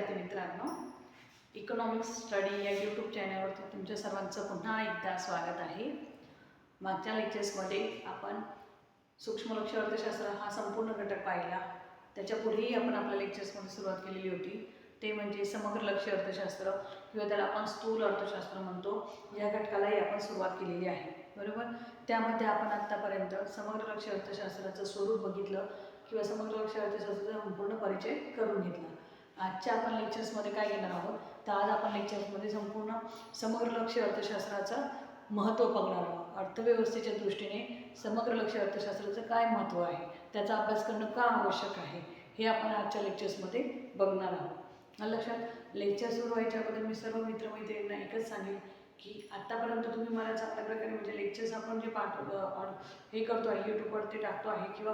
विद्यार्थी मित्रांनो economics study या यूट्यूब चॅनलवरती तुमच्या सर्वांचं पुन्हा एकदा स्वागत आहे. मागच्या लेक्चर्समध्ये आपण सूक्ष्म लक्ष अर्थशास्त्र हा संपूर्ण घटक पाहिला. त्याच्या पुढेही आपण आपल्या लेक्चर्समध्ये सुरुवात केलेली होती. ते म्हणजे समग्र लक्ष अर्थशास्त्र किंवा त्याला आपण स्थूल अर्थशास्त्र म्हणतो. या घटकालाही आपण सुरुवात केलेली आहे. बरोबर? त्यामध्ये आपण आत्तापर्यंत समग्र लक्ष अर्थशास्त्राचं स्वरूप बघितलं किंवा समग्र लक्ष अर्थशास्त्राचा संपूर्ण परिचय करून घेतला. आजच्या आपण लेक्चर्समध्ये काय घेणार आहोत? तर आज आपण लेक्चर्समध्ये संपूर्ण समग्र लक्ष अर्थशास्त्राचं महत्त्व बघणार आहोत. अर्थव्यवस्थेच्या दृष्टीने समग्र लक्ष अर्थशास्त्राचं काय महत्त्व आहे? त्याचा अभ्यास करणं का आवश्यक आहे? हे आपण आजच्या लेक्चर्समध्ये बघणार आहोत. लक्षात लेक्चर सुरू व्हायच्या अगोदर मी सर्व मित्रमैत्रिणींना एकच सांगेन की आत्तापर्यंत तुम्ही मला चांगल्या प्रकारे म्हणजे लेक्चर्स आपण जे पाठव हे करतो आहे यूट्यूबवरती टाकतो आहे किंवा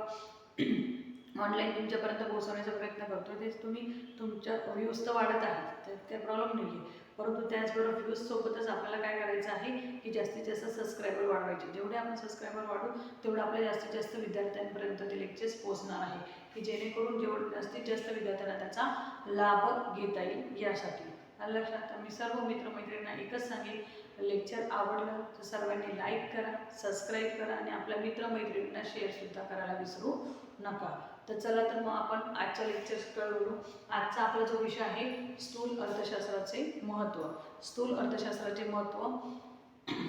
ऑनलाईन तुमच्यापर्यंत पोहोचवण्याचा प्रयत्न करतो. तेच तुम्ही तुमच्या व्ह्यूज तर वाढत आहेत तर त्या प्रॉब्लेम नाही आहे परंतु त्याचबरोबर व्ह्यूजसोबतच आपल्याला काय करायचं आहे की जास्तीत जास्त सबस्क्रायबर वाढवायचे. जेवढे आपण सबस्क्रायबर वाढू तेवढं आपल्या जास्तीत जास्त विद्यार्थ्यांपर्यंत ते लेक्चर्स पोहोचणार आहे की जेणेकरून जेवढं जास्तीत जास्त विद्यार्थ्यांना त्याचा लाभ घेता येईल यासाठी. लक्षात? मी सर्व मित्रमैत्रिणींना एकच सांगेन लेक्चर आवडलं तर सर्वांनी लाईक करा सबस्क्राईब करा आणि आपल्या मित्रमैत्रिणींना शेअरसुद्धा करायला विसरू नका. तर चला तर मग आपण आजच्या लेक्चर्सकडे बोलू आजचा आपला जो विषय आहे स्थूल अर्थशास्त्राचे महत्त्व स्थूल अर्थशास्त्राचे महत्त्व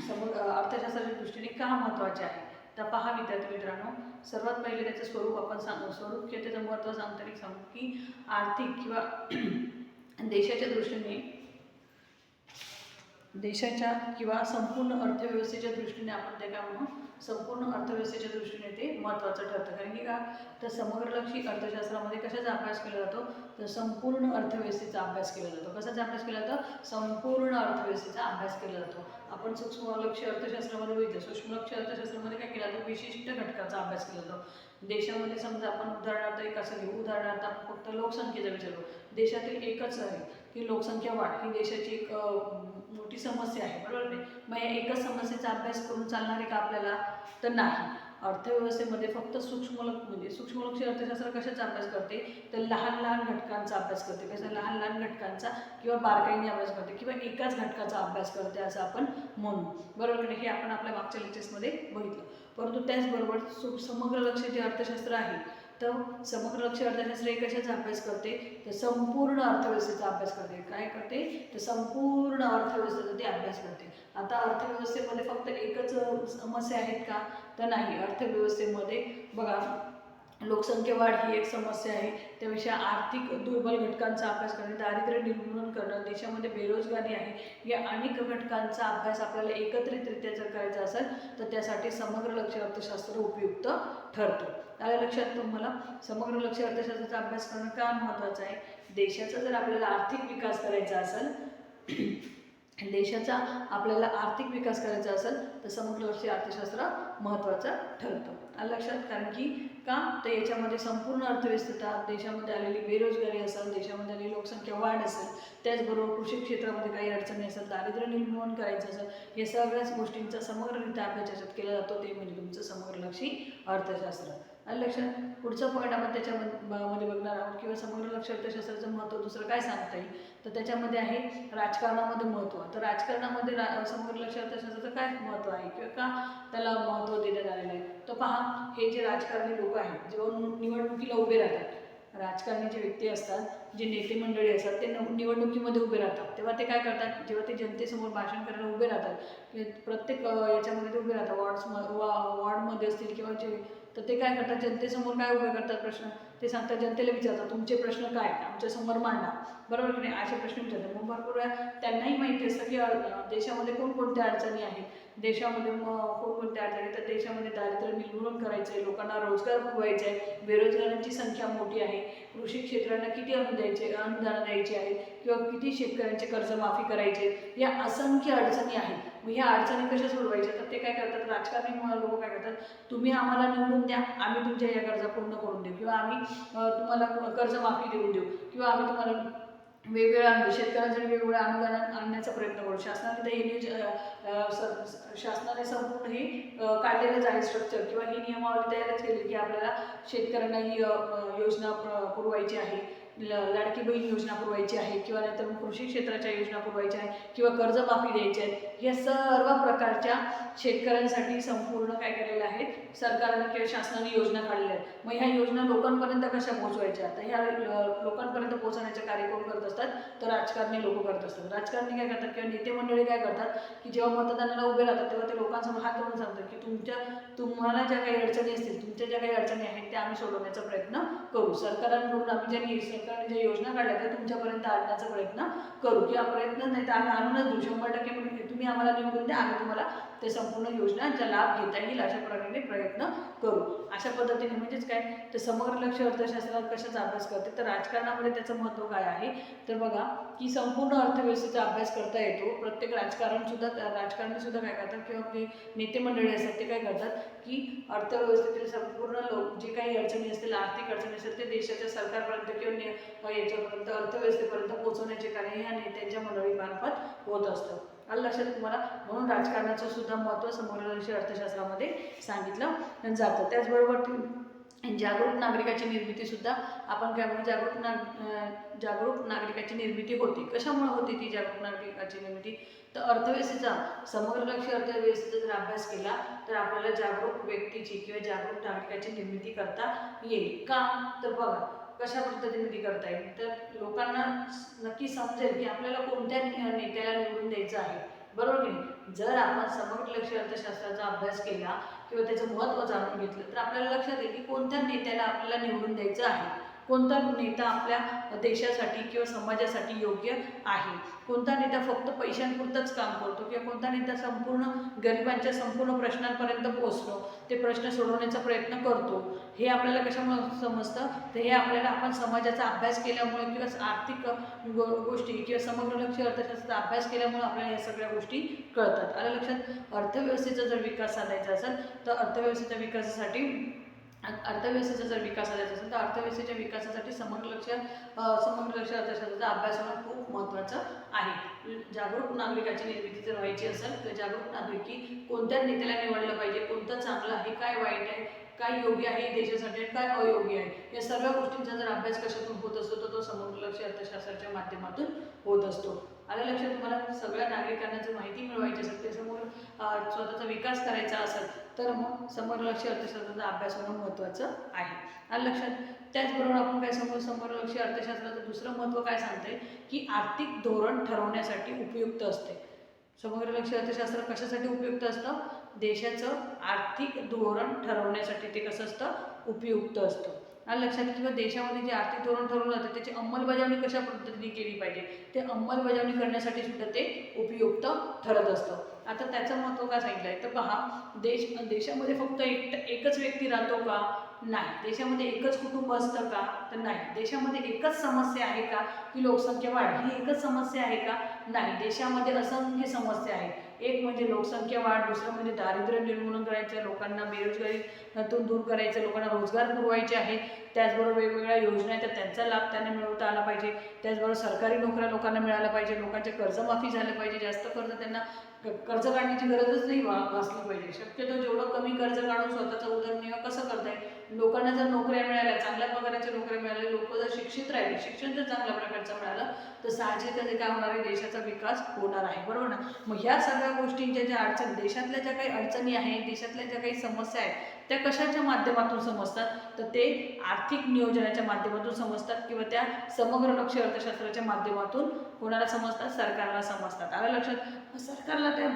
समोर अर्थशास्त्राच्या दृष्टीने का महत्त्वाचे आहे? तर पहा विद्यार्थी मित्रांनो सर्वात पहिले त्याचं स्वरूप आपण सांगू. स्वरूप किंवा त्याचं महत्त्व सांगताना सांगू की आर्थिक किंवा देशाच्या दृष्टीने देशाच्या किंवा संपूर्ण अर्थव्यवस्थेच्या दृष्टीने आपण ते काय म्हणू? संपूर्ण अर्थव्यवस्थेच्या दृष्टीने ते महत्त्वाचं ठरतं. कारण की का? तर समग्रलक्षी अर्थशास्त्रामध्ये कशाचा अभ्यास केला जातो? तर संपूर्ण अर्थव्यवस्थेचा अभ्यास केला जातो. कशाचा अभ्यास केला जातो? संपूर्ण अर्थव्यवस्थेचा अभ्यास केला जातो. आपण सूक्ष्मलक्षी अर्थशास्त्रामध्ये बघितलं सूक्ष्मलक्षी अर्थशास्त्रामध्ये काय केला जातो? विशिष्ट घटकाचा अभ्यास केला जातो. देशामध्ये समजा आपण उदाहरणार्थ एक असं घेऊ. उदाहरणार्थ आपण फक्त लोकसंख्येचा विचार करू. देशातील एकच आहे की लोकसंख्या वाढ. ही देशाची एक मोठी समस्या आहे बरोबर नाही? मग या एकच समस्येचा अभ्यास करून चालणार आहे का आपल्याला? तर नाही. अर्थव्यवस्थेमध्ये फक्त सूक्ष्म म्हणजे सूक्ष्मलक्षी अर्थशास्त्र कशाचा अभ्यास करते? तर लहान लहान घटकांचा अभ्यास करते. कसं लहान लहान घटकांचा किंवा बारकाईने अभ्यास करते किंवा एकाच घटकाचा अभ्यास करते असं आपण म्हणू. बरोबर नाही? हे आपण आपल्या मागच्या लेक्चर्समध्ये बघितलं. परंतु त्याचबरोबर सु समग्र लक्ष जे अर्थशास्त्र आहे तर समग्र लक्ष अर्थशास्त्र हे कशाचा अभ्यास करते तर संपूर्ण अर्थव्यवस्थेचा अभ्यास करते. काय करते? तर संपूर्ण अर्थव्यवस्थेचा ते अभ्यास करते. आता अर्थव्यवस्थेमध्ये फक्त एकच समस्या आहेत का? तर नाही. अर्थव्यवस्थेमध्ये बघा लोकसंख्या वाढ ही एक समस्या आहे. त्यापेक्षा आर्थिक दुर्बल घटकांचा अभ्यास करणे दारिद्र्य निर्मूलन करणं देशामध्ये बेरोजगारी आहे या अनेक घटकांचा अभ्यास आपल्याला एकत्रितरित्या जर करायचा असेल तर त्यासाठी समग्र लक्ष अर्थशास्त्र उपयुक्त ठरतं. आलं लक्षात तुम्हाला? समग्र लक्ष अर्थशास्त्राचा अभ्यास करणं का महत्त्वाचं आहे? देशाचा जर आपल्याला आर्थिक विकास करायचा असेल देशाचा आपल्याला आर्थिक विकास करायचा असेल तर समग्र लक्ष अर्थशास्त्र महत्त्वाचं ठरतं. आलं लक्षात? कारण की का? तर याच्यामध्ये संपूर्ण अर्थव्यवस्था देशामध्ये आलेली बेरोजगारी असेल देशामध्ये आलेली लोकसंख्या वाढ असेल त्याचबरोबर कृषी क्षेत्रामध्ये काही अडचणी असेल दारिद्र्य निर्मूलन करायचं असेल या सगळ्याच गोष्टींचा समग्ररित्या अभ्यास याच्यात केला जातो. ते म्हणजे तुमचं समग्रलक्षी अर्थशास्त्र. आणि लक्षात? पुढचा पॉईंट आपण त्याच्यामध्ये मध्ये बघणार आहोत. किंवा समग्र लक्ष अर्थशास्त्राचं महत्त्व दुसरं काय सांगता येईल? तर त्याच्यामध्ये आहे राजकारणामध्ये महत्त्व. तर राजकारणामध्ये रा समग्र लक्ष अर्थशास्त्राचं काय महत्त्व आहे? किंवा का त्याला महत्त्व देण्यात आलेलं आहे? तर पहा हे जे राजकारणी लोक आहेत जेव्हा निवडणुकीला उभे राहतात राजकारणी जे व्यक्ती असतात जे नेते मंडळी असतात ते नव- निवडणुकीमध्ये उभे राहतात. तेव्हा ते काय करतात? जेव्हा ते जनतेसमोर भाषण करायला उभे राहतात प्रत्येक याच्यामध्ये ते उभे राहतात. वॉर्ड्स वा वॉर्डमध्ये असतील किंवा जे तर ते काय करतात? जनतेसमोर काय उभे करतात प्रश्न? ते सांगतात जनतेला विचारतात तुमचे प्रश्न काय? आमच्यासमोर मांडा. बरोबर की नाही? असे प्रश्न विचारतात. मग भरपूर वेळा त्यांनाही माहिती असतं की देशामध्ये कोणकोणत्या अडचणी आहेत? देशामध्ये मग कोणकोणत्या अडचणी तर देशामध्ये दारिद्र्य निर्मूलन करायचं आहे लोकांना रोजगार पुरवायचा आहे बेरोजगारांची संख्या मोठी आहे कृषी क्षेत्रांना किती अनुदान द्यायचे अनुदान द्यायचे आहे किंवा किती शेतकऱ्यांचे कर्जमाफी करायचे या असंख्य अडचणी आहेत. मग ह्या अडचणी कशा सोडवायच्या? तर ते काय करतात? राजकारणी लोक काय करतात? तुम्ही आम्हाला निवडून द्या आम्ही तुमच्या या गरजा पूर्ण करून देऊ. किंवा आम्ही तुम्हाला कर्जमाफी देऊन देऊ. किंवा आम्ही तुम्हाला वेगवेगळ्या अनुदान शेतकऱ्यांसाठी वेगवेगळ्या अनुदान आणण्याचा प्रयत्न करू. शासनाने तर हे नियोज शासनाने संपूर्ण हे काढलेलंच आहे स्ट्रक्चर किंवा ही नियमावली तयारच केली की आपल्याला शेतकऱ्यांना ही योजना पुरवायची आहे. ल- लाडकी बहीण योजना पुरवायची आहे किंवा नाहीतर मग कृषी क्षेत्राच्या योजना पुरवायच्या आहे किंवा कर्जमाफी द्यायची आहे या सर्व प्रकारच्या शेतकऱ्यांसाठी संपूर्ण काय केलेलं आहे? सरकारनं किंवा शासनाने योजना काढलेल्या आहेत. मग ह्या योजना लोकांपर्यंत कशा पोहोचवायच्या? तर ह्या लोकांपर्यंत पोहोचवण्याचे कार्य कोण करत असतात तर राजकारणी लोक करत असतात. राजकारणी काय करतात किंवा नेते मंडळी काय करतात की जेव्हा मतदानाला उभे राहतात तेव्हा ते लोकांसमोर हात करून सांगतात की तुमच्या तुम्हाला ज्या काही अडचणी असतील तुमच्या ज्या काही अडचणी आहेत त्या आम्ही सोडवण्याचा प्रयत्न करू. सरकारांकडून आम्ही ज्या सरकारने ज्या योजना काढल्या त्या तुमच्यापर्यंत आणण्याचा प्रयत्न करू. किंवा प्रयत्न नाही तर आम्ही आणूनच देऊ. शंभर टक्के तुम्ही आम्हाला निवडून द्या आम्ही तुम्हाला ते संपूर्ण योजनांचा लाभ घेता येईल अशा प्रकारे प्रयत्न करू. अशा पद्धतीने म्हणजेच काय? तर समग्र लक्ष अर्थशास्त्रात कशाचा अभ्यास करते? तर राजकारणामध्ये त्याचं महत्त्व काय आहे? तर बघा की संपूर्ण अर्थव्यवस्थेचा अभ्यास करता येतो. प्रत्येक राजकारण सुद्धा राजकारणी सुद्धा काय करतात? किंवा जे नेते मंडळी असतात ते काय करतात? की अर्थव्यवस्थेतील संपूर्ण लोक जे काही अडचणी असतील आर्थिक अडचणी असतील ते देशाच्या सरकारपर्यंत किंवा ने- याच्यापर्यंत अर्थव्यवस्थेपर्यंत पोहोचवण्याचे कार्य ह्या नेत्यांच्या मंडळीमार्फत होत असतं. आलं लक्षात तुम्हाला? म्हणून राजकारणाचं सुद्धा महत्त्व समग्र अर्थशास्त्रामध्ये सांगितलं जातं. त्याचबरोबर जागरूक नागरिकाची निर्मिती सुद्धा आपण काय म्हणू? जागरूक नाग जागरूक नागरिकाची निर्मिती होती. कशामुळे होती ती जागरूक नागरिकाची निर्मिती? तर अर्थव्यवस्थेचा समग्र लक्ष अर्थव्यवस्थेचा जर अभ्यास केला तर आपल्याला जागरूक व्यक्तीची किंवा जागरूक नागरिकाची निर्मिती करता येईल. का? तर बघा कशा पद्धतीने ती करता येईल. तर लोकांना नक्की समजेल की आपल्याला कोणत्या नेत्याला निवडून द्यायचं आहे. बरोबर की नाही? जर आपण समग्र लक्ष अर्थशास्त्राचा अभ्यास केला किंवा त्याचं महत्त्व जाणून घेतलं तर आपल्याला लक्षात येईल की कोणत्या नेत्याला आपल्याला निवडून द्यायचं आहे. कोणता नेता आपल्या देशासाठी किंवा समाजासाठी योग्य आहे? कोणता नेता फक्त पैशांपुरतंच काम करतो किंवा कोणता नेता संपूर्ण गरिबांच्या संपूर्ण प्रश्नांपर्यंत पोचतो ते प्रश्न सोडवण्याचा प्रयत्न करतो. हे आपल्याला कशामुळे समजतं? तर हे आपल्याला आपण समाजाचा अभ्यास केल्यामुळे किंवा आर्थिक गोष्टी किंवा समग्र लक्ष अर्थशास्त्राचा अभ्यास केल्यामुळे आपल्याला या सगळ्या गोष्टी कळतात. आलं लक्षात? अर्थव्यवस्थेचा जर विकास साधायचा असेल तर अर्थव्यवस्थेच्या विकासासाठी अर्थव्यवस्थेचा जर विकास करायचा असेल तर अर्थव्यवस्थेच्या विकासासाठी समग्र लक्ष समग्र लक्ष अर्थशास्त्राचा अभ्यास होणं खूप महत्त्वाचं आहे. जागरूक नागरिकाची निर्मिती जर व्हायची असेल तर जागरूक नागरिकी कोणत्या नेत्याला निवडलं पाहिजे कोणतं चांगलं आहे काय वाईट आहे काय योग्य आहे देशासाठी काय अयोग्य आहे या सर्व गोष्टींचा जर अभ्यास कशातून होत असतो तर तो समग्र लक्ष अर्थशास्त्राच्या माध्यमातून होत असतो. आलं लक्षात तुम्हाला सगळ्या नागरिकांना जर माहिती मिळवायची असेल त्याच्यामुळे स्वतःचा विकास करायचा असेल तर मग समग्र लक्ष अर्थशास्त्राचा अभ्यास होणं महत्त्वाचं आहे. आलं लक्षात? त्याचबरोबर आपण काय समोर समग्र लक्ष अर्थशास्त्राचं दुसरं महत्त्व काय सांगते की आर्थिक धोरण ठरवण्यासाठी उपयुक्त असते. समग्र लक्ष अर्थशास्त्र कशासाठी उपयुक्त असतं? देशाचं आर्थिक धोरण ठरवण्यासाठी ते कसं असतं? उपयुक्त असतं. लक्षात किंवा देशामध्ये जे आर्थिक धोरण ठरवलं जातं त्याची अंमलबजावणी कशा पद्धतीने केली पाहिजे? ते अंमलबजावणी करण्यासाठी सुद्धा ते उपयुक्त ठरत असतं. आता त्याचं महत्त्व काय सांगितलं आहे तर पहा देश देशामध्ये फक्त एक एकच व्यक्ती राहतो का? नाही. देशामध्ये एकच कुटुंब असतं का? तर नाही. देशामध्ये एकच समस्या आहे का? की लोकसंख्या वाढ ही एकच समस्या आहे का? नाही. देशामध्ये असंख्य समस्या आहेत. एक म्हणजे लोकसंख्या वाढ दुसरं म्हणजे दारिद्र्य निर्मूलन करायचं लोकांना बेरोजगारीतून दूर करायचं लोकांना रोजगार पुरवायचे आहे. त्याचबरोबर वेगवेगळ्या योजना आहेत तर त्यांचा लाभ त्यांना मिळवता आला पाहिजे. त्याचबरोबर सरकारी नोकऱ्या लोकांना मिळाल्या पाहिजे. लोकांचे कर्जमाफी झालं पाहिजे. जास्त कर्ज त्यांना कर्ज काढण्याची गरजच नाही वा भासली पाहिजे. शक्यतो जेवढं कमी कर्ज काढून स्वतःचा उदरनिर्वाह कसं करता येईल लोकांना जर नोकऱ्या मिळाल्या चांगल्या पगाराच्या नोकऱ्या मिळाल्या लोक जर शिक्षित राहिले शिक्षण जर चांगल्या प्रकारचं मिळालं तर साहजिकच काय होणार आहे देशाचा विकास होणार आहे बरोबर ना? मग ह्या सगळ्या गोष्टींच्या ज्या अडचणी देशातल्या ज्या काही अडचणी आहेत देशातल्या ज्या काही समस्या आहेत त्या कशाच्या माध्यमातून समजतात? तर ते आर्थिक नियोजनाच्या माध्यमातून समजतात किंवा त्या समग्र लक्ष अर्थशास्त्राच्या माध्यमातून कोणाला समजतात? सरकारला समजतात. आलं लक्षात? सरकारला त्या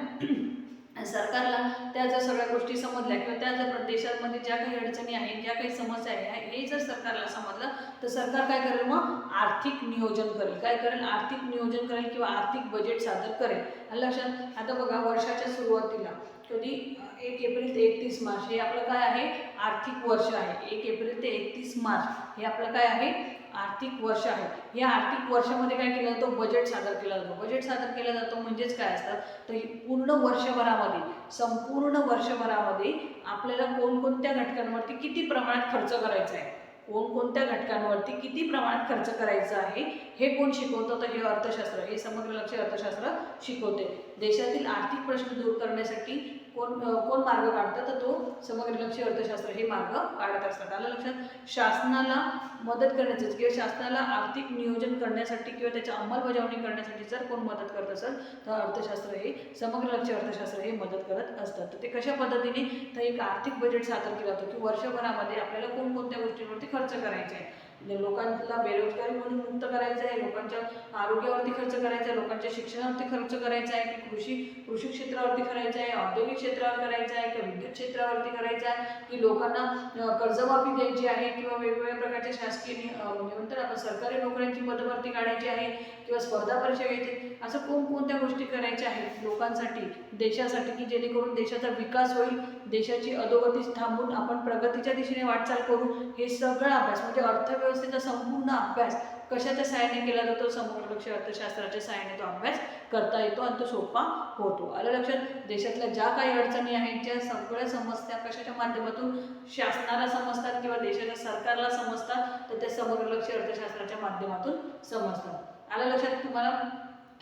सरकारला त्या जर सगळ्या गोष्टी समजल्या किंवा त्या जर देशामध्ये ज्या काही अडचणी आहेत ज्या काही समस्या आहेत हे जर सरकारला समजलं तर सरकार काय करेल मग आर्थिक नियोजन करेल. काय करेल? आर्थिक नियोजन करेल किंवा आर्थिक बजेट सादर करेल. लक्षात आता बघा वर्षाच्या सुरुवातीला कधी एक एप्रिल ते एकतीस मार्च हे आपलं काय आहे? आर्थिक वर्ष आहे. एक एप्रिल ते एकतीस मार्च हे आपलं काय आहे? आर्थिक वर्ष आहे. या आर्थिक वर्षामध्ये काय केलं जातं? बजेट सादर केला जातो. बजेट सादर केला जातो म्हणजेच काय असतं? तर पूर्ण वर्षभरामध्ये संपूर्ण वर्षभरामध्ये आपल्याला कोणकोणत्या घटकांवरती किती प्रमाणात खर्च करायचा आहे? कोणकोणत्या घटकांवरती किती प्रमाणात खर्च करायचा आहे? हे कोण शिकवतं? तर हे अर्थशास्त्र हे समग्र लक्ष अर्थशास्त्र शिकवते. देशातील आर्थिक प्रश्न दूर करण्यासाठी कोण कोण मार्ग काढतं? तर तो समग्र लक्ष अर्थशास्त्र हे मार्ग काढत असतात. आलं लक्षात? शासनाला मदत करण्याचं किंवा शासनाला आर्थिक नियोजन करण्यासाठी किंवा त्याची अंमलबजावणी करण्यासाठी जर कोण मदत करत असेल तर अर्थशास्त्र हे समग्र लक्ष अर्थशास्त्र हे मदत करत असतात. तर ते कशा पद्धतीने? तर एक आर्थिक बजेट सादर केला जातो की वर्षभरामध्ये आपल्याला कोणकोणत्या गोष्टींवरती खर्च करायचे आहे? म्हणजे लोकांना बेरोजगारी म्हणून मुक्त करायचं आहे लोकांच्या आरोग्यावरती खर्च करायचा आहे लोकांच्या शिक्षणावरती खर्च करायचा आहे की कृषी कृषी क्षेत्रावरती करायचा आहे औद्योगिक क्षेत्रावर करायचा आहे किंवा विद्युत क्षेत्रावरती करायचा आहे की लोकांना कर्जमाफी द्यायची आहे किंवा वेगवेगळ्या प्रकारच्या शासकीय म्हणजे म्हणतात आपण सरकारी नोकऱ्यांची पदभरती काढायची आहे किंवा स्पर्धा परीक्षा घ्यायची असं कोणकोणत्या गोष्टी करायच्या आहेत लोकांसाठी देशासाठी की जेणेकरून देशाचा विकास होईल देशाची अधोगती थांबून आपण प्रगतीच्या दिशेने वाटचाल करू हे सगळं अभ्यास म्हणजे अर्थव्यवस्थेचा संपूर्ण अभ्यास कशाच्या सहाय्याने केला जातो? समग्र लक्ष अर्थशास्त्राच्या सहाय्याने तो अभ्यास करता येतो आणि तो सोपा होतो. आलं लक्षात? देशातल्या ज्या काही अडचणी आहेत ज्या सगळ्या समस्या कशाच्या माध्यमातून शासनाला समजतात किंवा देशाच्या सरकारला समजतात तर त्या समग्र लक्ष अर्थशास्त्राच्या माध्यमातून समजतात. आलं लक्षात तुम्हाला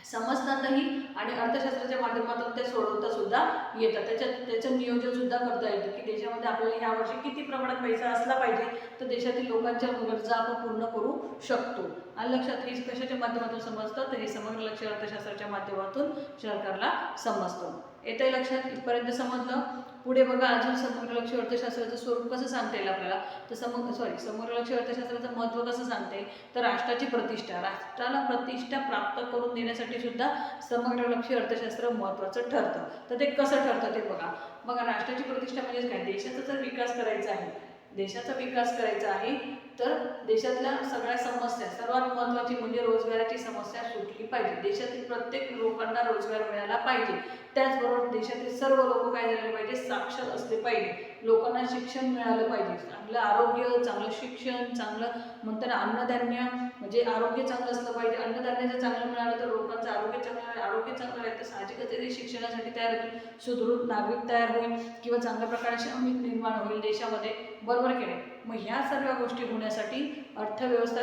समजतातही आणि अर्थशास्त्राच्या माध्यमातून ते सोडवता सुद्धा येतात. त्याच्यात त्याचं नियोजन सुद्धा करता येतं की देशामध्ये आपल्याला ह्या वर्षी किती प्रमाणात पैसा असला पाहिजे तर देशातील लोकांच्या गरजा आपण पूर्ण करू शकतो. आणि लक्षात? हे कशाच्या माध्यमातून समजतं? तर हे समग्र लक्ष अर्थशास्त्राच्या माध्यमातून सरकारला समजतं. येतंय लक्षात इथपर्यंत समजलं. पुढे बघा अजून समग्रलक्ष अर्थशास्त्राचं स्वरूप कसं सांगता येईल आपल्याला? तर समग्र सॉरी समग्रलक्ष अर्थशास्त्राचं महत्त्व कसं सांगता येईल? तर राष्ट्राची प्रतिष्ठा राष्ट्राला प्रतिष्ठा प्राप्त करून देण्यासाठी सुद्धा समग्रलक्ष अर्थशास्त्र महत्त्वाचं ठरतं. तर ते कसं ठरतं ते बघा. बघा राष्ट्राची प्रतिष्ठा म्हणजेच काय? देशाचा जर विकास करायचा आहे देशाचा विकास करायचा आहे तर देशातल्या सगळ्या समस्या सर्वात महत्त्वाची म्हणजे रोजगाराची समस्या सुटली पाहिजे. देशातील प्रत्येक लोकांना रोजगार मिळाला पाहिजे. त्याचबरोबर देशातील सर्व लोक काय झाले पाहिजे? साक्षर असले पाहिजे. लोकांना शिक्षण मिळालं पाहिजे. चांगलं आरोग्य चांगलं शिक्षण चांगलं म्हणताना अन्नधान्य म्हणजे आरोग्य चांगलं असलं पाहिजे. अन्नधान्य जर चांगलं मिळालं तर लोकांचं आरोग्य चांगलं आरोग्य चांगलं राहील तर साहजिकच ते शिक्षणासाठी तयार होईल. सुदृढ नागरिक तयार होईल किंवा चांगल्या प्रकारे श्रमिक निर्माण होईल देशामध्ये. बरोबर की नाही? मग ह्या सर्व गोष्टी होण्यासाठी अर्थव्यवस्था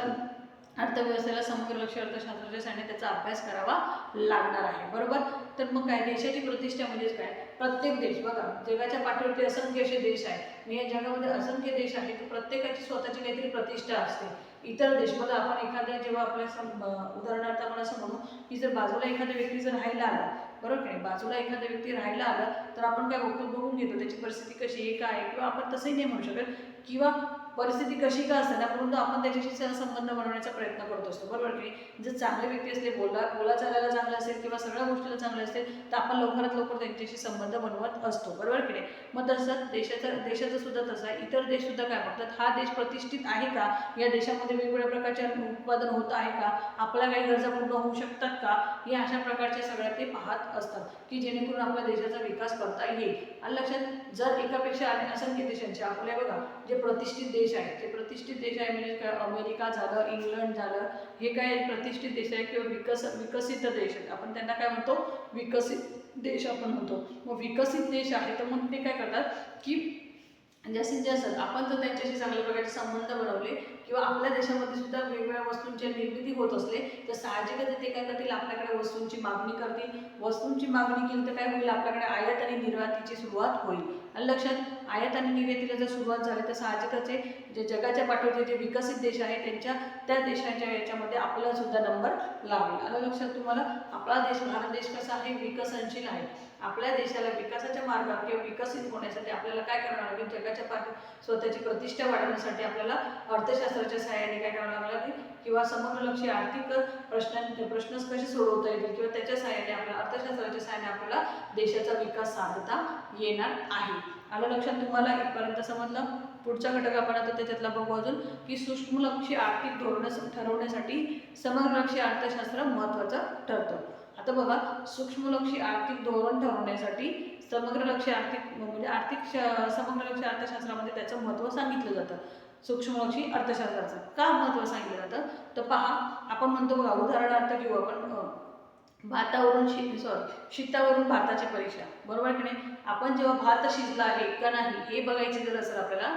अर्थव्यवस्थेला समग्र लक्ष अर्थशास्त्राच्या सहाय्याने त्याचा अभ्यास करावा लागणार आहे. बरोबर? तर मग काय देशाची प्रतिष्ठा म्हणजेच काय? प्रत्येक देश बघा जगाच्या पाठीवरती असंख्य असे देश आहेत. मी या जगामध्ये असंख्य देश आहेत तर प्रत्येकाची स्वतःची काहीतरी प्रतिष्ठा असते. इतर देश बघा आपण एखाद्या जेव्हा आपल्या सम उदाहरणार्थ आपण असं म्हणू की जर बाजूला एखादा व्यक्ती जर राहायला आला बरोबर आहे नाही? बाजूला एखादा व्यक्ती राहायला आला तर आपण काय बघतो बघून घेतो त्याची परिस्थिती कशी आहे काय आहे किंवा आपण तसंही नाही म्हणू शकत. किंवा परिस्थिती कशी का असताना परंतु आपण त्याच्याशी सहसंबंध बनवण्याचा प्रयत्न करत असतो. बरोबर की नाही? जर चांगले व्यक्ती असले बोला बोला चालायला चांगलं असेल किंवा सगळ्या गोष्टीला चांगलं असेल तर आपण लवकरात लवकर त्यांच्याशी संबंध बनवत असतो. बरोबर की नाही? मग तसं देशाचं देशाचं सुद्धा तसं आहे. इतर देश सुद्धा काय बघतात? हा देश प्रतिष्ठित आहे का? या देशामध्ये वेगवेगळ्या प्रकारचे उत्पादन होत आहे का? आपल्या काही गरजा पूर्ण होऊ शकतात का? या अशा प्रकारच्या सगळ्या ते पाहत असतात की जेणेकरून आपल्या देशाचा विकास करता येईल. आणि लक्षात जर एकापेक्षा अनेक असंख्य देशांचे आपल्या बघा जे प्रतिष्ठित देश आहेत ते प्रतिष्ठित देश आहे म्हणजे काय अमेरिका झालं इंग्लंड झालं हे काय प्रतिष्ठित देश आहे किंवा विकस विकसित देश आहेत आपण त्यांना काय म्हणतो? विकसित देश आपण म्हणतो. मग विकसित देश आहे तर मग ते काय करतात? की जास्तीत जास्त आपण जर त्यांच्याशी चांगल्या प्रकारचे संबंध बनवले किंवा आपल्या देशामध्ये सुद्धा वेगवेगळ्या वस्तूंची निर्मिती होत असले तर साहजिकच ते काय करतील? आपल्याकडे वस्तूंची मागणी करतील. वस्तूंची मागणी केली तर काय होईल? आपल्याकडे आयात आणि निर्यातीची सुरुवात होईल. आणि लक्षात आयात आणि निर्यातीला जर सुरुवात झाली तर साहजिकच जे जगाच्या पाठवचे जे विकसित देश आहे त्यांच्या त्या देशाच्या याच्यामध्ये आपला सुद्धा नंबर लागेल आलं लक्षात तुम्हाला आपला देश भारत देश कसा आहे? विकसनशील आहे. आपल्या देशाला विकासाच्या मार्गावर किंवा विकसित होण्यासाठी आपल्याला काय करावं लागेल जगाच्या पाठी स्वतःची प्रतिष्ठा वाढवण्यासाठी आपल्याला अर्थशास्त्राच्या सहाय्याने काय करावं लागेल? किंवा समग्रलक्षी आर्थिक प्रश्न प्रश्न कसे सोडवता येतील? किंवा त्याच्या सहाय्याने आपल्याला अर्थशास्त्राच्या सहाय्याने आपल्याला देशाचा विकास साधता येणार आहे. आलं लक्षात तुम्हाला? इथपर्यंत समजलं? पुढचा घटक आपण आता त्याच्यातला बघू अजून की सूक्ष्मलक्षी आर्थिक धोरण ठरवण्यासाठी समग्रलक्षी अर्थशास्त्र महत्त्वाचं ठरतं. आता बघा सूक्ष्मलक्षी आर्थिक धोरण ठरवण्यासाठी समग्र लक्ष आर्थिक म्हणजे आर्थिक समग्र लक्ष अर्थशास्त्रामध्ये त्याचं महत्त्व सांगितलं जातं. सूक्ष्मलक्षी अर्थशास्त्राचं का महत्त्व सांगितलं जातं? तर पहा आपण म्हणतो बघा उदाहरणार्थ घेऊ आपण भातावरून शि सॉरी शीतावरून भाताची परीक्षा. बरोबर की नाही? आपण जेव्हा भात शिजला आहे का नाही हे बघायचे जर असेल आपल्याला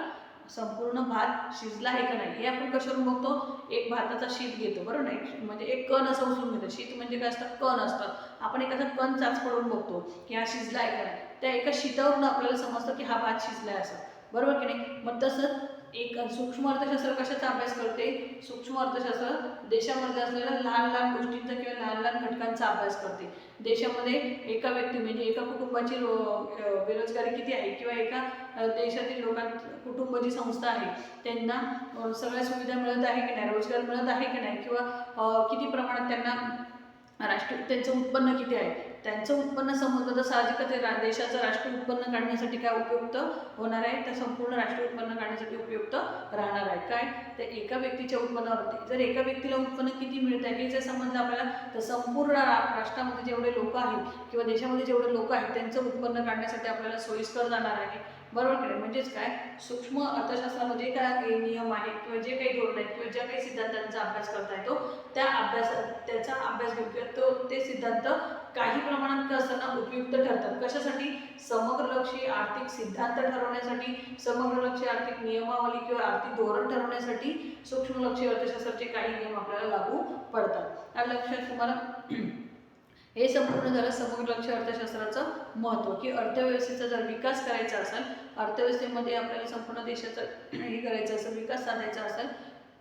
संपूर्ण भात शिजला आहे का नाही हे आपण कशावरून बघतो? एक भाताचा शीत घेतो बरोबर नाही? म्हणजे एक कण असं उचलून घेतो. शीत म्हणजे काय असतं? कण असतं. आपण एखादा कण चाच पडून बघतो की हा शिजला आहे का नाही. त्या एका शीतावरून आपल्याला समजतं की हा भात शिजलाय असं. बरोबर की नाही? मग तसंच एक सूक्ष्म अर्थशास्त्र कशाचा अभ्यास करते? सूक्ष्म अर्थशास्त्र देशामध्ये असलेल्या लहान लहान गोष्टींचा किंवा लहान लहान घटकांचा अभ्यास करते. देशामध्ये एका व्यक्ती म्हणजे एका कुटुंबाची रो- बेरोजगारी किती आहे? किंवा एका देशातील लोकां कुटुंब जी संस्था आहे त्यांना सगळ्या सुविधा मिळत आहे की नाही? रोजगार मिळत आहे की नाही? किंवा किती प्रमाणात त्यांना राष्ट्र त्यांचं उत्पन्न किती आहे? त्यांचं उत्पन्न समजलं तर साहजिकच आहे. रा देशाचं राष्ट्रीय उत्पन्न काढण्यासाठी काय उपयुक्त होणार आहे? तर संपूर्ण राष्ट्रीय उत्पन्न काढण्यासाठी उपयुक्त राहणार आहे. काय? तर एका व्यक्तीच्या उत्पन्नावरती. जर एका व्यक्तीला उत्पन्न किती मिळत आहे हे जर समजलं आपल्याला तर संपूर्ण रा- राष्ट्रामध्ये जेवढे लोक आहेत किंवा देशामध्ये जेवढे लोक आहेत त्यांचं उत्पन्न काढण्यासाठी आपल्याला सोयीस्कर जाणार आहे. बरोबर म्हणजेच काय? सूक्ष्म अर्थशास्त्रामध्ये काय काही नियम आहेत किंवा जे काही धोरण आहेत किंवा ज्या काही सिद्धांतांचा अभ्यास करता येतो त्या अभ्यास त्याचा अभ्यास घेऊन किंवा तो ते सिद्धांत काही प्रमाणात का असताना उपयुक्त ठरतात? कशासाठी? समग्रलक्षी आर्थिक सिद्धांत ठरवण्यासाठी समग्रलक्षी आर्थिक नियमावली किंवा आर्थिक धोरण ठरवण्यासाठी सूक्ष्मलक्षी अर्थशास्त्राचे काही नियम आपल्याला लागू पडतात. त्या लक्षात तुम्हाला हे संपूर्ण झालं समग्र लक्ष अर्थशास्त्राचं महत्त्व. की अर्थव्यवस्थेचा जर विकास करायचा असेल अर्थव्यवस्थेमध्ये आपल्याला संपूर्ण देशाचा हे करायचं असेल विकास साधायचा असेल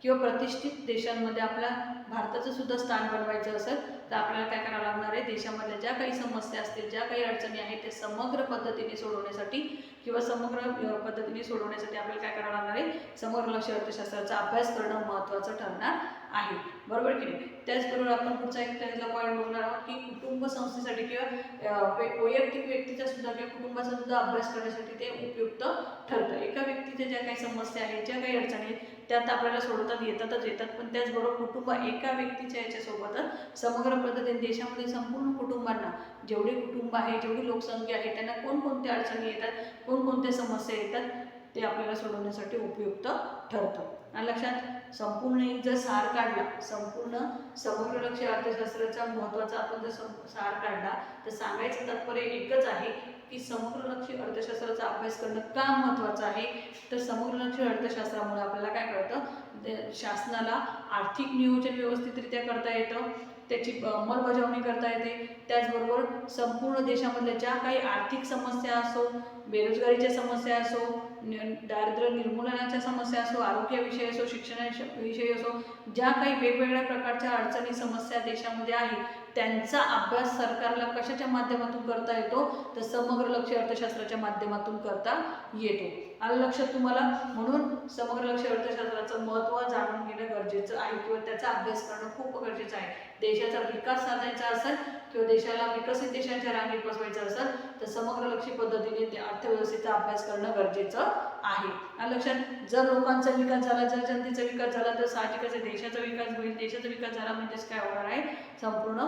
किंवा प्रतिष्ठित देशांमध्ये आपल्या भारताचं सुद्धा स्थान बनवायचं असेल तर आपल्याला काय करावं लागणार आहे? देशामधल्या ज्या काही समस्या असतील ज्या काही अडचणी आहेत ते समग्र पद्धतीने सोडवण्यासाठी किंवा समग्र पद्धतीने सोडवण्यासाठी आपल्याला काय करावं लागणार आहे? समग्र लक्ष अर्थशास्त्राचा अभ्यास करणं महत्त्वाचं ठरणार. आहे. बरोबर की नाही? त्याचबरोबर आपण पुढचा एक त्यातला पॉईंट बघणार आहोत की कुटुंब संस्थेसाठी किंवा वै- वैयक्तिक व्यक्तीचा सुद्धा किंवा कुटुंबाचा सुद्धा अभ्यास करण्यासाठी ते उपयुक्त ठरतं. एका व्यक्तीच्या ज्या काही समस्या आहेत ज्या काही अडचणी आहेत त्यात आपल्याला सोडवतात येतातच येतात. पण त्याचबरोबर कुटुंब एका व्यक्तीच्या याच्यासोबतच समग्र पद्धतीने देशामध्ये संपूर्ण कुटुंबांना जेवढे कुटुंब आहे जेवढी लोकसंख्या आहे त्यांना कोणकोणत्या अडचणी येतात कोणकोणत्या समस्या येतात ते आपल्याला सोडवण्यासाठी उपयुक्त ठरतं. आणि लक्षात संपूर्ण एक जर सार काढला संपूर्ण समग्र लक्ष अर्थशास्त्राचा महत्त्वाचा आपण जर सार काढला तर सांगायचं तात्पर्य एकच आहे की समग्र लक्ष अर्थशास्त्राचा अभ्यास करणं का महत्त्वाचं आहे? तर समग्र लक्ष अर्थशास्त्रामुळे आपल्याला काय कळतं? ते शासनाला आर्थिक नियोजन व्यवस्थितरित्या करता येतं. त्याची अंमलबजावणी करता येते. त्याचबरोबर संपूर्ण देशामधल्या ज्या काही आर्थिक समस्या असो बेरोजगारीच्या समस्या असो दारिद्र्य निर्मूलनाच्या समस्या असो आरोग्याविषयी असो शिक्षणाविषयी असो ज्या काही वेगवेगळ्या प्रकारच्या अडचणी समस्या देशामध्ये आहेत त्यांचा अभ्यास सरकारला कशाच्या माध्यमातून करता येतो? तर समग्र लक्ष अर्थशास्त्राच्या माध्यमातून करता येतो. आलं लक्षात तुम्हाला? म्हणून समग्र लक्ष अर्थशास्त्राचं महत्त्व जाणून घेणं गरजेचं आहे किंवा त्याचा अभ्यास करणं खूप गरजेचं आहे. देशाचा विकास साधायचा असेल किंवा देशाला विकसित देशांच्या रांगेत बसवायचं असेल तर समग्र लक्ष पद्धतीने त्या अर्थव्यवस्थेचा अभ्यास करणं गरजेचं आहे. लक्षात जर लोकांचा विकास झाला जर जनतेचा विकास झाला तर साहजिकच देशाचा विकास होईल. देशाचा विकास झाला म्हणजेच काय होणार आहे? संपूर्ण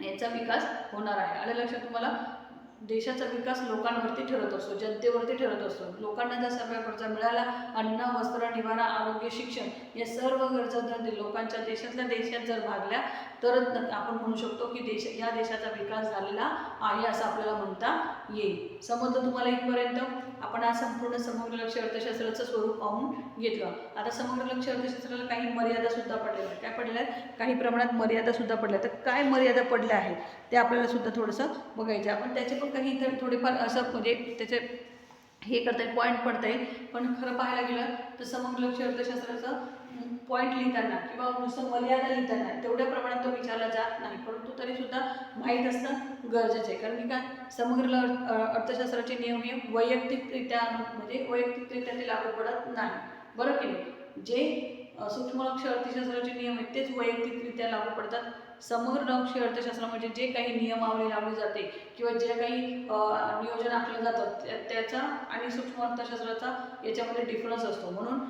याचा विकास होणार आहे. आलं लक्षात तुम्हाला? देशाचा विकास लोकांवरती ठरत असतो जनतेवरती ठरत असतो. लोकांना जर सगळ्या गरजा मिळाला अन्न वस्त्र निवारा आरोग्य शिक्षण या सर्व गरजा जर लोकांच्या देशातल्या देशात जर भागल्या तरच आपण म्हणू शकतो की देश या देशाचा विकास झालेला आहे असं आपल्याला म्हणता येईल. समजलं तुम्हाला इथपर्यंत? आपण आज संपूर्ण समग्र लक्ष अर्थशास्त्राचं स्वरूप पाहून घेतलं. आता समग्र लक्ष अर्थशास्त्राला काही मर्यादा सुद्धा पडलेल्या आहेत. काय पडलेल्या आहेत? काही प्रमाणात मर्यादा सुद्धा पडल्या तर काय मर्यादा पडल्या आहेत? ते आपल्याला सुद्धा थोडंसं बघायचं आहे. आपण त्याचे पण काही इतर थोडेफार असं म्हणजे त्याचे हे करता येईल पॉईंट पडता येईल. पण खरं पाहायला गेलं तर समग्र लक्ष अर्थशास्त्राचं पॉईंट लिहिताना किंवा नुसतं मर्यादा लिहिताना तेवढ्या प्रमाणात तो विचारला जात नाही. परंतु तरीसुद्धा माहीत असणं गरजेचं आहे. कारण की काय? समग्र अर्थशास्त्राचे नियम हे वैयक्तिकरित्या म्हणजे वैयक्तिकरित्या ते लागू पडत नाही. बरं की नाही? जे सूक्ष्म लक्ष अर्थशास्त्राचे नियम आहेत तेच वैयक्तिकरित्या लागू पडतात. समग्र लक्ष अर्थशास्त्रामध्ये म्हणजे जे काही नियमावली लावली जाते किंवा जे काही नियोजन आखलं जातं त्याचा आणि सूक्ष्म अर्थशास्त्राचा याच्यामध्ये डिफरन्स असतो. म्हणून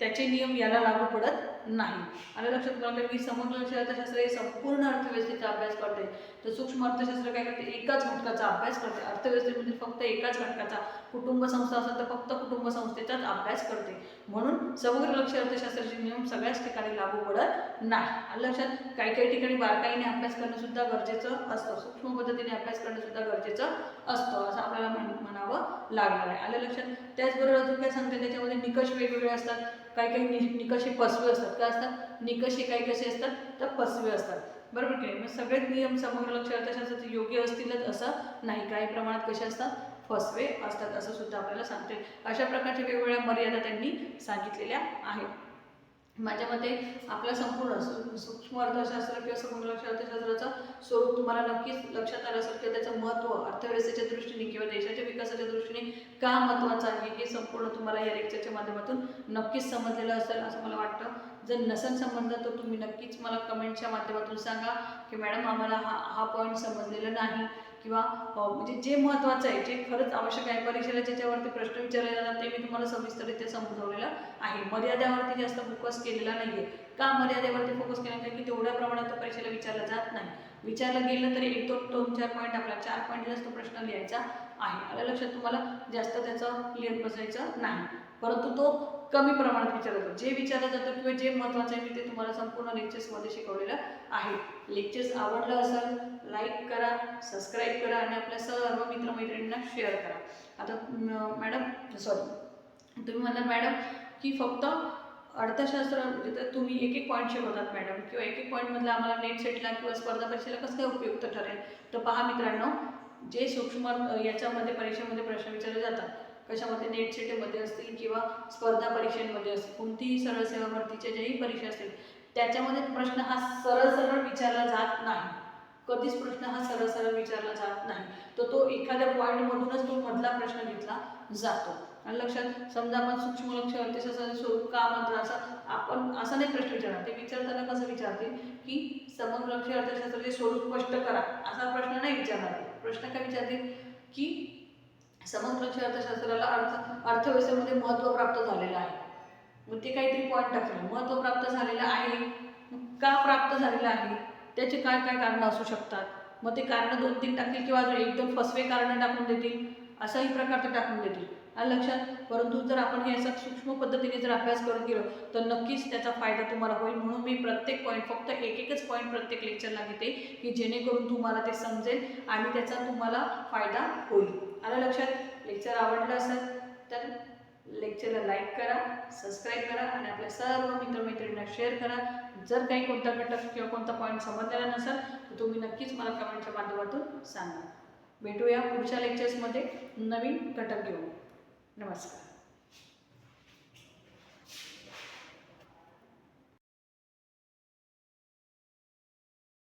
त्याचे नियम याला लागू पडत नाही. आणि लक्षात घ्या की समग्र लक्ष अर्थशास्त्र हे संपूर्ण अर्थव्यवस्थेचा अभ्यास करते. तर सूक्ष्म अर्थशास्त्र काय करते? एकाच घटकाचा अभ्यास करते. अर्थव्यवस्थेमध्ये म्हणजे फक्त एकाच घटकाचा. कुटुंब संस्था असेल तर फक्त कुटुंब संस्थेचाच अभ्यास करते. म्हणून समग्र लक्ष अर्थशास्त्राचे नियम सगळ्याच ठिकाणी लागू पडत नाही. आणि लक्षात काही काही ठिकाणी बारकाईने अभ्यास करणं सुद्धा गरजेचं असतं. सूक्ष्म पद्धतीने अभ्यास करणं सुद्धा गरजेचं असतं असं आपल्याला म्हण- म्हणावं लागणार आहे. आलं लक्षात? त्याचबरोबर अजून काय सांगते? त्याच्यामध्ये निकष वेगवेगळे असतात. काही काही नि निकष हे फसवे असतात. काय असतात निकष काही कसे असतात तर फसवे असतात. बरोबर की नाही? मग सगळेच नियम समग्र लक्ष अर्थशास्त्राचे योग्य असतीलच असं नाही. काही प्रमाणात कसे असतात? फसवे असतात असं सुद्धा आपल्याला सांगते. अशा प्रकारच्या वेगवेगळ्या मर्यादा त्यांनी सांगितलेल्या आहेत. माझ्या मते आपला संपूर्ण सूक्ष्म अर्थशास्त्र किंवा समग्र अर्थशास्त्राचं स्वरूप तुम्हाला नक्कीच लक्षात आलं असेल किंवा त्याचं महत्त्व अर्थव्यवस्थेच्या दृष्टीने किंवा देशाच्या विकासाच्या दृष्टीने का महत्त्वाचं आहे हे संपूर्ण तुम्हाला या लेक्चरच्या माध्यमातून नक्कीच समजलेलं असेल असं मला वाटतं. जर नसेल समजलं तर तुम्ही नक्कीच मला कमेंटच्या माध्यमातून सांगा की मॅडम आम्हाला हा हा पॉईंट समजलेला नाही. किंवा म्हणजे जे महत्त्वाचं आहे जे खरंच आवश्यक आहे परीक्षेला ज्याच्यावरती प्रश्न विचारले जातात ते मी तुम्हाला सविस्तररित्या समजवलेलं आहे. मर्यादेवरती जास्त फोकस केलेला नाही आहे का मर्यादेवरती फोकस केला नाही? की तेवढ्या प्रमाणात परीक्षेला विचारलं जात नाही. विचारलं गेलं तरी एक दोन दोन चार पॉईंट आपल्याला चार पॉईंट जास्त प्रश्न लिहायचा आहे. आलं लक्षात तुम्हाला? जास्त त्याचं क्लिअर बसायचं नाही. परंतु तो कमी प्रमाणात विचारला जातो जे विचारलं जातं किंवा जे महत्त्वाचं आहे मी ते तुम्हाला संपूर्ण लेक्चर्समध्ये शिकवलेलं आहे. लेक्चर्स आवडलं असेल लाईक करा सबस्क्राईब करा आणि आपल्या सर्व मित्रमैत्रिणींना शेअर करा. आता मॅडम सॉरी तुम्ही म्हणणार मॅडम की फक्त अर्थशास्त्र म्हणजे तर तुम्ही एक एक पॉईंट शिकवतात मॅडम किंवा एक एक पॉईंटमधला आम्हाला नेट सेटला किंवा स्पर्धा परीक्षेला कसं काय उपयुक्त ठरेल? तर पहा मित्रांनो जे सूक्ष्म याच्यामध्ये परीक्षेमध्ये प्रश्न विचारले जातात कशामध्ये नेट सेटमध्ये असतील किंवा स्पर्धा परीक्षांमध्ये असतील कोणतीही सरळ सेवा भरतीच्या ज्याही परीक्षा असतील त्याच्यामध्ये प्रश्न हा सरळ सरळ विचारला जात नाही. कधीच प्रश्न हा सरळ सरळ विचारला जात नाही. तर तो एखाद्या पॉईंटमधूनच तो मधला प्रश्न घेतला जातो. आणि लक्षात समजा आपण सूक्ष्म लक्ष अर्थशास्त्राचे स्वरूप का म्हणतो असं आपण असा नाही प्रश्न विचारणार. ते विचारताना कसं विचारतील? की समग्र लक्ष अर्थशास्त्राचे स्वरूप स्पष्ट करा. असा प्रश्न नाही विचारणार. प्रश्न काय विचारतील? की समग्र अर्थशास्त्राला अर्थ अर्थव्यवस्थेमध्ये महत्त्व प्राप्त झालेलं आहे. मग ते काहीतरी पॉईंट टाकलं. महत्त्व प्राप्त झालेलं आहे. का प्राप्त झालेलं आहे? त्याचे काय काय कारणं असू शकतात? मग ते कारणं दोन तीन टाकतील किंवा एकदम फसवे कारणं टाकून देतील? असाही प्रकार ते टाकून देतील. आलं लक्षात परंतु जर आपण हे असं सूक्ष्म पद्धतीने जर अभ्यास करून गेलो तर नक्कीच त्याचा फायदा तुम्हाला होईल. म्हणून मी प्रत्येक पॉईंट फक्त एक एकच पॉईंट प्रत्येक लेक्चरला घेते की जेणेकरून तुम्हाला ते समजेल आणि त्याचा तुम्हाला फायदा होईल. आलं लक्षात? लेक्चर आवडलं असेल तर लेक्चरला लाईक करा सबस्क्राईब करा आणि आपल्या सर्व मित्रमैत्रिणींना शेअर करा. जर काही कोणता घटक किंवा कोणता पॉईंट समजलेला नसेल तर तुम्ही नक्कीच मला कमेंटच्या माध्यमातून सांगा. भेटूया पुढच्या लेक्चर्समध्ये नवीन घटक घेऊन. नमस्कार.